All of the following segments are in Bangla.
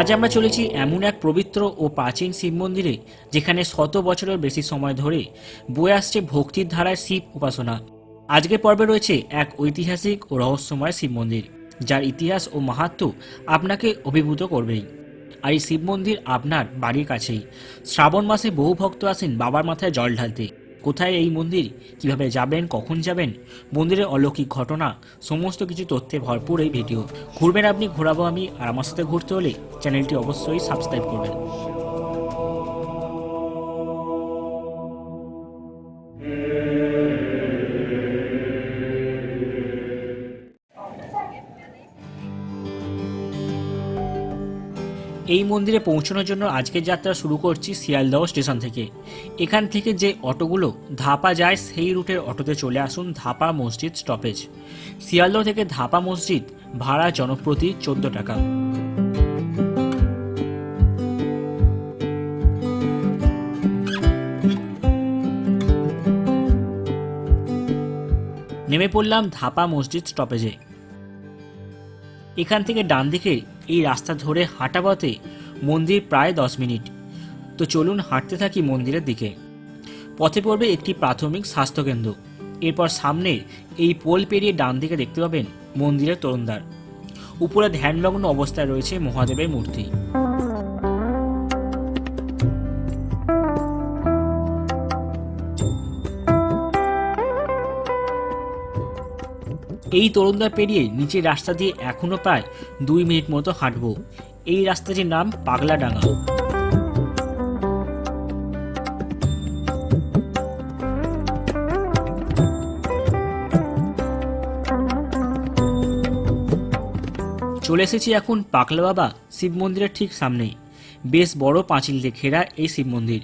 আজ আমরা চলেছি এমন এক পবিত্র ও প্রাচীন শিব মন্দিরে, যেখানে শত বছরের বেশি সময় ধরে বয়ে আসছে ভক্তির ধারায় শিব উপাসনা। আজকের পর্বে রয়েছে এক ঐতিহাসিক ও রহস্যময় শিব মন্দির, যার ইতিহাস ও মাহাত্ম আপনাকে অভিভূত করবেই। আর এই শিব মন্দির আপনার বাড়ির কাছেই। শ্রাবণ মাসে বহু ভক্ত আসেন বাবার মাথায় জল ঢালতে। কোথায় এই মন্দির? কীভাবে যাবেন? কখন যাবেন? মন্দিরের অলৌকিক ঘটনা, সমস্ত কিছু তথ্যে ভরপুর এই ভিডিও। ঘুরবেন আপনি, ঘোরাবো আমি, আর আমার সাথে ঘুরতে হলে চ্যানেলটি অবশ্যই সাবস্ক্রাইব করবেন। এই মন্দিরে পৌঁছানোর জন্য আজকের যাত্রা শুরু করছি শিয়ালদহ স্টেশন থেকে। এখান থেকে যে অটোগুলো ধাপা যায়, সেই রুটের অটোতে চলে আসুন ধাপা মসজিদ স্টপেজ। শিয়ালদহ থেকে ধাপা মসজিদ ভাড়া জনপ্রতি চোদ্দ টাকা। নেমে পড়লাম ধাপা মসজিদ স্টপেজে। এখান থেকে ডান দিকে এই রাস্তা ধরে হাঁটা পথে মন্দির প্রায় দশ মিনিট। তো চলুন হাঁটতে থাকি মন্দিরের দিকে। পথে পড়বে একটি প্রাথমিক স্বাস্থ্যকেন্দ্র। এরপর সামনে এই পোল পেরিয়ে ডান দিকে দেখতে পাবেন মন্দিরের তরুণদার উপরে ধ্যানমগ্ন অবস্থায় রয়েছে মহাদেবের মূর্তি। এই তরুণদ্বার পেরিয়ে নিচের রাস্তা দিয়ে এখনও প্রায় দুই মিনিট মতো হাঁটবো। এই রাস্তাটির নাম পাগলাডাঙ্গা। চলে এসেছি এখন পাকলা বাবা শিব মন্দিরের ঠিক সামনেই। বেশ বড় পাঁচিল দিয়ে ঘেরা এই শিব মন্দির।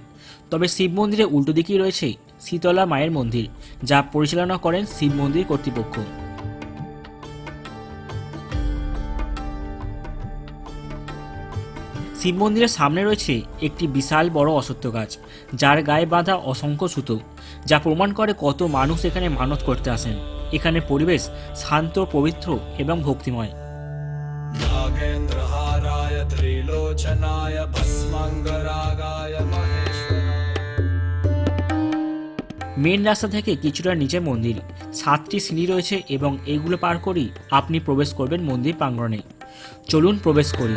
তবে শিব মন্দিরের উল্টো দিকেই রয়েছে শীতলা মায়ের মন্দির, যা পরিচালনা করেন শিব মন্দির কর্তৃপক্ষ। শিব মন্দিরের সামনে রয়েছে একটি বিশাল বড় অসত্য গাছ যার গায়ে বাঁধা অসংখ্য সুতো যা প্রমাণ করে কত মানুষ এখানে মানত করতে আসেন। এখানে পরিবেশ শান্ত পবিত্র এবং ভক্তিময়। মেন রাস্তা থেকে কিছুটা নিচে মন্দির সাতটি সিঁড়ি রয়েছে এবং এগুলো পার করেই আপনি প্রবেশ করবেন মন্দির প্রাঙ্গণে। চলুন প্রবেশ করি।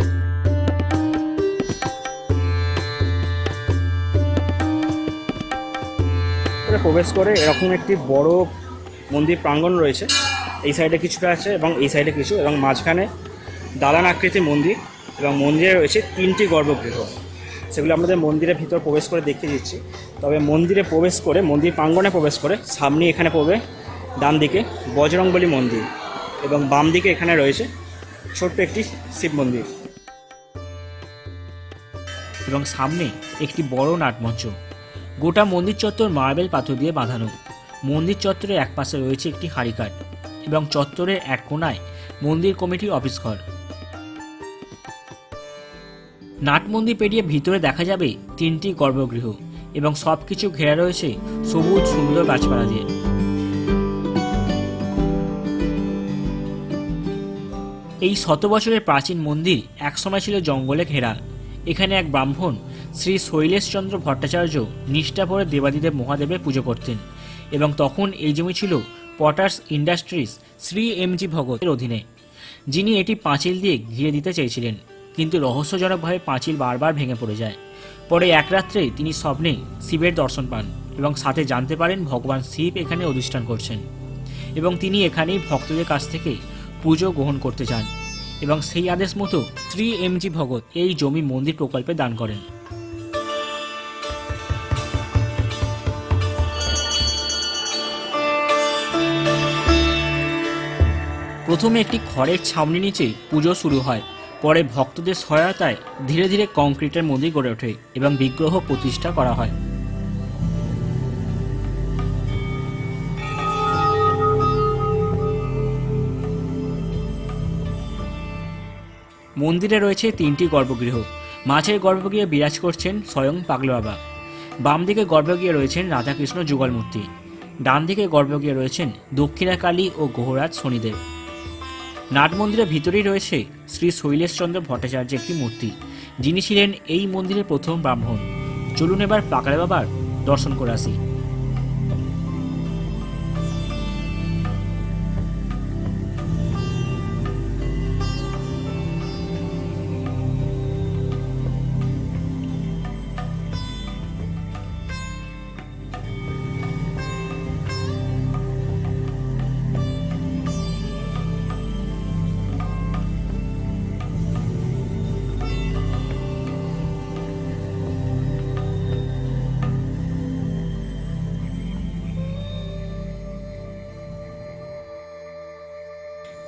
করে প্রবেশ করে এরকম একটি বড় মন্দির প্রাঙ্গণ রয়েছে। এই সাইডে কিছুটা আছে এবং এই সাইডে কিছু এবং মাঝখানে দালান আকৃতির মন্দির এবং মন্দিরে রয়েছে তিনটি গর্ভগৃহ। সেগুলো আমাদের মন্দিরের ভিতর প্রবেশ করে দেখিয়ে দিচ্ছি। তবে মন্দিরে প্রবেশ করে, মন্দির প্রাঙ্গণে প্রবেশ করে সামনে এখানে পড়বে ডান দিকে বজরংবলী মন্দির এবং বাম দিকে এখানে রয়েছে ছোট্ট একটি শিব মন্দির। এবং সামনে একটি বড় নাটমঞ্চ। গোটা মন্দির চত্বর মার্বেল পাথর দিয়ে বাঁধানো। মন্দির চত্বরের এক পাশে রয়েছে একটি হাড়িকাট এবং চত্বরের এক কোণায় মন্দির কমিটির অফিস ঘর। নাট মন্দির পেরিয়ে ভিতরে দেখা যাবে তিনটি গর্ভগৃহ এবং সব কিছু ঘেরা রয়েছে সবুজ, সুন্দর গাছপালা দিয়ে। এই শত বছরের প্রাচীন মন্দির একসময় ছিল জঙ্গলে ঘেরা। এখানে এক ব্রাহ্মণ শ্রী শৈলেশচন্দ্র ভট্টাচার্য নিষ্ঠা ভরে দেবাদিদেব মহাদেবের পুজো করতেন এবং তখন এই জমি ছিল Potters Industries Shri M G ভগতের অধীনে, যিনি এটি পাঁচিল দিয়ে ঘিরে দিতে চেয়েছিলেন। কিন্তু রহস্যজনকভাবে পাঁচিল বারবার ভেঙে পড়ে যায়। পরে এক রাত্রে তিনি স্বপ্নে শিবের দর্শন পান এবং সাথে জানতে পারেন ভগবান শিব এখানে অধিষ্ঠান করছেন এবং তিনি এখানেই ভক্তদের কাছ থেকে পুজো গ্রহণ করতে চান এবং সেই আদেশ মতো শ্রী এমজি ভগত এই জমি মন্দির প্রকল্পে দান করেন। প্রথমে একটি খড়ের ছাউনি নিচে পুজো শুরু হয়। পরে ভক্তদের সহায়তায় ধীরে ধীরে কংক্রিটের মন্দির গড়ে ওঠে এবং বিগ্রহ প্রতিষ্ঠা করা হয়। মন্দিরে রয়েছে তিনটি গর্ভগৃহ। মাঝের গর্ভগৃহে বিরাজ করছেন স্বয়ং পাগলা বাবা। বাম দিকে গর্ভগৃহে রয়েছেন রাধাকৃষ্ণ যুগল মূর্তি ডান দিকে গর্ভগৃহে রয়েছেন দক্ষিণাকালী ও গোহরাজ শনিদেব। নাট মন্দিরের ভিতরেই রয়েছে শ্রী শৈলেশচন্দ্র ভট্টাচার্যের একটি মূর্তি, যিনি ছিলেন এই মন্দিরের প্রথম ব্রাহ্মণ। চলুন এবার পাকারে বাবার দর্শন করে আসি।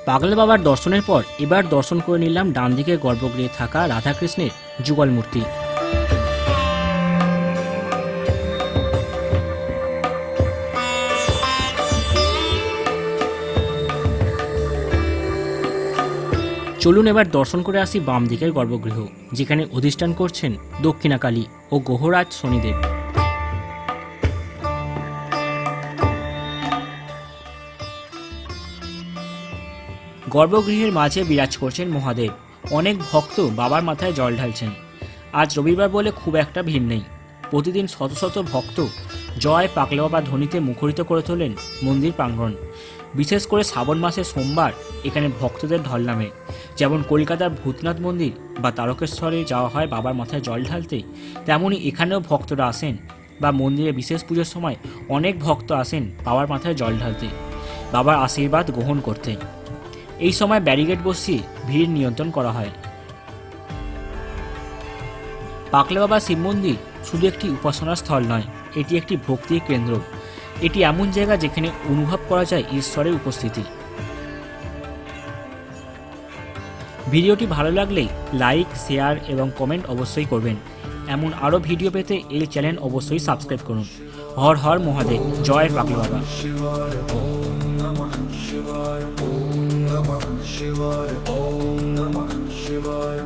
পাগলা বাবার দর্শনের পর এবার দর্শন করে নিলাম ডান দিকে গর্ভগৃহে থাকা রাধাকৃষ্ণের যুগল মূর্তি। চলুন এবার দর্শন করে আসি বাম দিকের গর্ভগৃহ, যেখানে অধিষ্ঠান করছেন দক্ষিণাকালী ও গ্রহরাজ শনিদেব। গর্ভগৃহের মাঝে বিরাজ করছেন মহাদেব। অনেক ভক্ত বাবার মাথায় জল ঢালছেন। আজ রবিবার বলে খুব একটা ভিড় নেই। প্রতিদিন শত শত ভক্ত জয় পাকলে বাবা ধ্বনিতে মুখরিত করে তোলেন মন্দির প্রাঙ্গণ। বিশেষ করে শ্রাবণ মাসে সোমবার এখানে ভক্তদের ঢল নামে যেমন কলকাতার ভূতনাথ মন্দির বা তারকেশ্বরে যাওয়া হয় বাবার মাথায় জল ঢালতে তেমনই এখানেও ভক্তরা আসেন বা মন্দিরে বিশেষ পুজোর সময় অনেক ভক্ত আসেন বাবার মাথায় জল ঢালতে। বাবার আশীর্বাদ গ্রহণ করতে। এই সময় ব্যারিকেড বসিয়ে ভিড় নিয়ন্ত্রণ করা হয়। পাকলে বাবা শিব মন্দির শুধু একটি উপাসনা স্থল নয়, এটি একটি ভক্তির কেন্দ্র। এটি এমন জায়গা যেখানে অনুভব করা যায় ঈশ্বরের উপস্থিতি। ভিডিওটি ভালো লাগলে লাইক, শেয়ার এবং কমেন্ট অবশ্যই করবেন। এমন আরও ভিডিও পেতে এই চ্যানেল অবশ্যই সাবস্ক্রাইব করুন। হর হর মহাদেব, জয় পাকলে বাবা शिवाय् ॐ नमः शिवाय